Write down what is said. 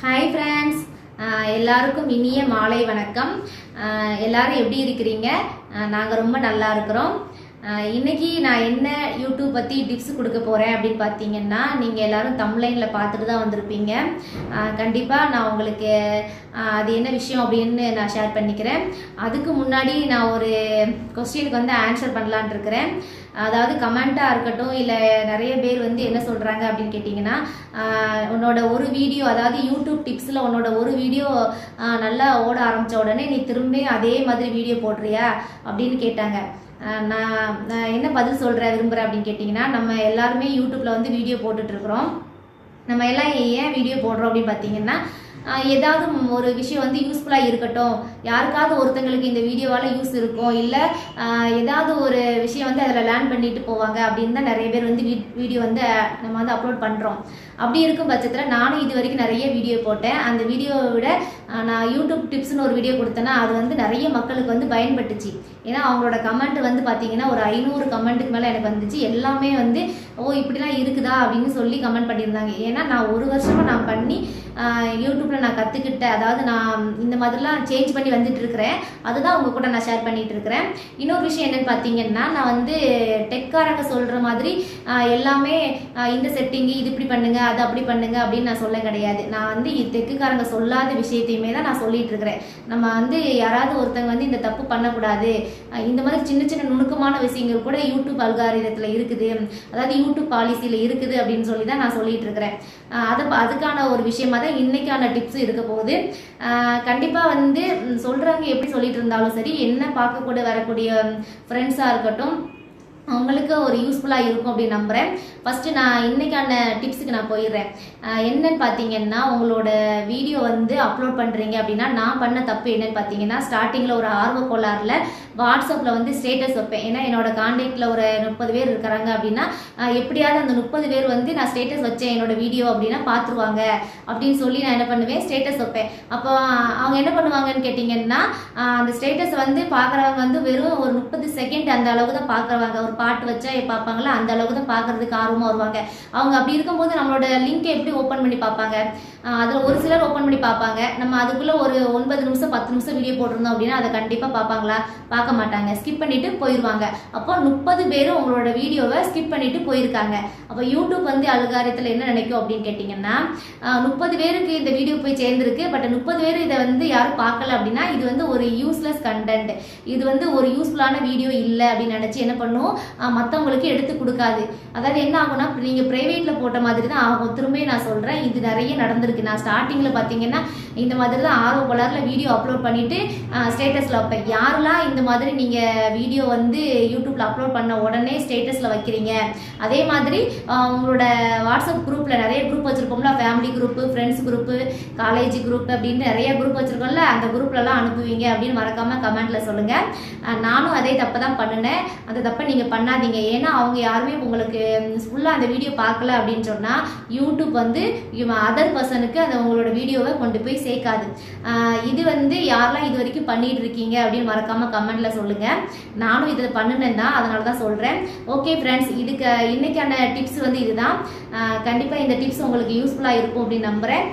Hi friends எல்லாருக்கும் இனிய மாலை வணக்கம். எல்லாரும் எப்படி இருக்கிறீங்க? நாங்கள் ரொம்ப நல்லா இருக்கிறோம். இன்னைக்கு நான் என்ன யூடியூப் பற்றி டிப்ஸ் கொடுக்க போகிறேன் அப்படின்னு பார்த்தீங்கன்னா நீங்கள் எல்லாரும் தமிழ்லைனில் பார்த்துட்டு தான் வந்திருப்பீங்க. கண்டிப்பாக நான் உங்களுக்கு அது என்ன விஷயம் அப்படின்னு நான் ஷேர் பண்ணிக்கிறேன். அதுக்கு முன்னாடி நான் ஒரு கொஸ்டினுக்கு வந்து ஆன்சர் பண்ணலான் இருக்கிறேன். அதாவது கமெண்ட்டாக இருக்கட்டும் இல்லை நிறைய பேர் வந்து என்ன சொல்கிறாங்க அப்படின்னு கேட்டிங்கன்னா உன்னோட ஒரு வீடியோ அதாவது யூடியூப் டிப்ஸில் உன்னோட ஒரு வீடியோ நல்லா ஓட ஆரம்பித்த உடனே நீ திரும்பி அதே மாதிரி வீடியோ போடுறியா அப்படின்னு கேட்டாங்க. நான் நான் என்ன பதில் சொல்கிற விரும்புகிறேன் அப்படின்னு கேட்டிங்கன்னா நம்ம எல்லாருமே யூடியூப்பில் வந்து வீடியோ போட்டுட்ருக்குறோம் நம்ம எல்லாம் ஏன் வீடியோ போடுறோம் அப்படின்னு பார்த்தீங்கன்னா ஏதாவது ஒரு விஷயம் வந்து யூஸ்ஃபுல்லாக இருக்கட்டும். யாருக்காவது ஒருத்தங்களுக்கு இந்த வீடியோவால் யூஸ் இருக்கும். இல்லை ஏதாவது ஒரு விஷயம் வந்து அதில் லேர்ன் பண்ணிட்டு போவாங்க அப்படின்னு தான் நிறைய பேர் வந்து வீடியோ வந்து நம்ம வந்து அப்லோட் பண்ணுறோம் அப்படி இருக்கும் பட்சத்தில் நானும் இது வரைக்கும் நிறைய வீடியோ போட்டேன். அந்த வீடியோவை விட நான் யூடியூப் டிப்ஸ்னு ஒரு வீடியோ கொடுத்தேன்னா அது வந்து நிறைய மக்களுக்கு வந்து பயன்பட்டுச்சு. ஏன்னா அவங்களோட கமெண்ட் வந்து பார்த்தீங்கன்னா ஒரு ஐநூறு கமெண்ட்டுக்கு மேலே எனக்கு வந்துச்சு. எல்லாமே வந்து ஓ இப்படிலாம் இருக்குதா? அப்படின்னு சொல்லி கமெண்ட் பண்ணியிருந்தாங்க. ஏன்னா நான் ஒரு வருஷமாக நான் பண்ணி யூடியூப்பில் நான் கற்றுக்கிட்டேன் அதாவது நான் இந்த மாதிரிலாம் சேஞ்ச் பண்ணி வந்துட்டு இருக்கிறேன் அதுதான் உங்கள் கூட நான் ஷேர் பண்ணிட்டு இருக்கிறேன் இன்னொரு விஷயம் என்னென்னு பார்த்தீங்கன்னா நான் வந்து டெக்காரங்க சொல்கிற மாதிரி எல்லாமே இந்த செட்டிங்கு இது இப்படி பண்ணுங்க அது அப்படி பண்ணுங்க அப்படின்னு நான் சொல்ல கிடையாது. நான் வந்து தெக்குக்காரங்க சொல்லாத விஷயத்தையுமே தான் நான் சொல்லிட்டு இருக்கிறேன். நம்ம வந்து யாராவது ஒருத்தங்க வந்து இந்த தப்பு பண்ணக்கூடாது. இந்த மாதிரி சின்ன சின்ன நுணுக்கமான விஷயங்கள் கூட யூடியூப் அல்காரிதத்தில் இருக்குது. அதாவது யூடியூப் பாலிசியில் இருக்குது அப்படின்னு சொல்லி தான் நான் சொல்லிட்டு இருக்கிறேன். அதை அதுக்கான ஒரு விஷயமா தான் இன்னைக்கான டிப்ஸ் இருக்க போகுது. கண்டிப்பாக வந்து சொல்கிறாங்க எப்படி சொல்லிட்டு இருந்தாலும் சரி என்ன பார்க்கக்கூட வரக்கூடிய ஃப்ரெண்ட்ஸாக இருக்கட்டும் அவங்களுக்கு ஒரு யூஸ்ஃபுல்லாக இருக்கும் அப்படின்னு நம்புகிறேன் ஃபஸ்ட்டு நான் இன்னைக்கான டிப்ஸுக்கு நான் போயிடுறேன். என்னன்னு பார்த்தீங்கன்னா உங்களோட வீடியோ வந்து அப்லோட் பண்ணுறீங்க அப்படின்னா நான் பண்ண தப்பு என்னன்னு பார்த்தீங்கன்னா ஸ்டார்டிங்கில் ஒரு ஆர்வ கோளாறில் வாட்ஸ்அப்பில் வந்து ஸ்டேட்டஸ் வைப்பேன். ஏன்னா என்னோட காண்டாக்டில் ஒரு முப்பது பேர் இருக்கிறாங்க அப்படின்னா எப்படியாவது அந்த முப்பது பேர் வந்து நான் ஸ்டேட்டஸ் வச்சேன் என்னோட வீடியோ அப்படின்னா பார்த்துருவாங்க அப்படின்னு சொல்லி நான் என்ன பண்ணுவேன்? ஸ்டேட்டஸ் வைப்பேன். அப்போ அவங்க என்ன பண்ணுவாங்கன்னு கேட்டிங்கன்னா அந்த ஸ்டேட்டஸ் வந்து பார்க்குறவங்க வந்து வெறும் ஒரு முப்பது செகண்ட் அந்த அளவு தான் பார்க்குறவங்க ஒரு பாட்டு வச்சா பார்ப்பாங்களா அந்த அளவுக்கு தான் பார்க்கறதுக்கு ஆர்வமாக வருவாங்க. அவங்க அப்படி இருக்கும்போது நம்மளோட லிங்கை எப்படி ஓப்பன் பண்ணி பார்ப்பாங்க அதில் ஒரு சிலர் ஓப்பன் பண்ணி பார்ப்பாங்க நம்ம அதுக்குள்ளே ஒரு ஒன்பது நிமிஷம் பத்து நிமிஷம் வீடியோ போட்டிருந்தோம் அப்படின்னா அதை கண்டிப்பாக பார்ப்பாங்களா பார்க்க பார்க்க மாட்டாங்க. ஸ்கிப் பண்ணிட்டு போயிடுவாங்க அப்போ முப்பது பேரும் உங்களோட வீடியோவை ஸ்கிப் பண்ணிட்டு போயிருக்காங்க. அப்போ யூடியூப் வந்து அலுகாரத்தில் என்ன நினைக்கும் அப்படின்னு கேட்டிங்கன்னா முப்பது பேருக்கு இந்த வீடியோ போய் சேர்ந்துருக்கு. பட் முப்பது பேர் இதை வந்து யாரும் பார்க்கல அப்படின்னா இது வந்து ஒரு யூஸ்லெஸ் கண்டென்ட் இது வந்து ஒரு யூஸ்ஃபுல்லான வீடியோ இல்லை அப்படின்னு நினச்சி என்ன பண்ணும்? மற்றவங்களுக்கு எடுத்து கொடுக்காது. அதாவது என்ன ஆகும்னா நீங்கள் ப்ரைவேட்டில் போட்ட மாதிரி தான் ஆகும். திரும்ப நான் சொல்கிறேன் இது நிறைய நடந்திருக்கு. நான் ஸ்டார்டிங்கில் பார்த்தீங்கன்னா இந்த மாதிரி தான் ஆர்வ கோளாறுல வீடியோ அப்லோட் பண்ணிட்டு ஸ்டேட்டஸில் வைப்பேன். யாரெல்லாம் இந்த மாதிரி மாதிரி நீங்கள் வீடியோ வந்து யூடியூப்பில் அப்லோட் பண்ண உடனே ஸ்டேட்டஸில் வைக்கிறீங்க. அதே மாதிரி உங்களோட வாட்ஸ்அப் குரூப்பில் நிறைய group வச்சுருப்போம்ல family group friends group college group அப்படின்னு நிறைய குரூப் வச்சுருக்கோம்ல அந்த குரூப்லலாம் அனுப்புவீங்க அப்படின்னு மறக்காமல் கமெண்ட்டில் சொல்லுங்கள் நானும் அதே தப்பை தான் பண்ணினேன். அந்த தப்பை நீங்கள் பண்ணாதீங்க. ஏன்னா அவங்க யாருமே உங்களுக்கு ஃபுல்லாக அந்த வீடியோ பார்க்கல அப்படின்னு சொன்னால் யூடியூப் வந்து அதர் பர்சனுக்கு அந்த உங்களோட வீடியோவை கொண்டு போய் சேர்க்காது. இது வந்து யாரெல்லாம் இது வரைக்கும் பண்ணிட்டு இருக்கீங்க அப்படின்னு மறக்காமல் கமெண்ட்டில் சொல்லுங்கள் நானும் இதை பண்ணினேன் தான் அதனால தான் சொல்கிறேன் ஓகே ஃப்ரெண்ட்ஸ் இதுக்கு இன்னைக்கான டிப்ஸ் வந்து இதுதான். கண்டிப்பாக இந்த டிப்ஸ் உங்களுக்கு யூஸ்ஃபுல்லாக இருக்கும் அப்படின்னு நம்புகிறேன்